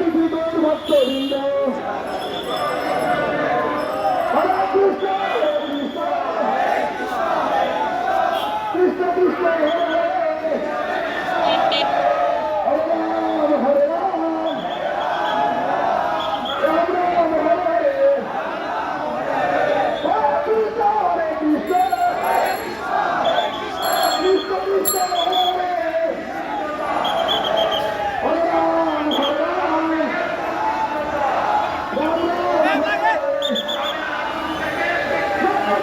certificate ভক্তবৃন্দ হরে কৃষ্ণ হরে কৃষ্ণ কৃষ্ণ কৃষ্ণ হরে হরে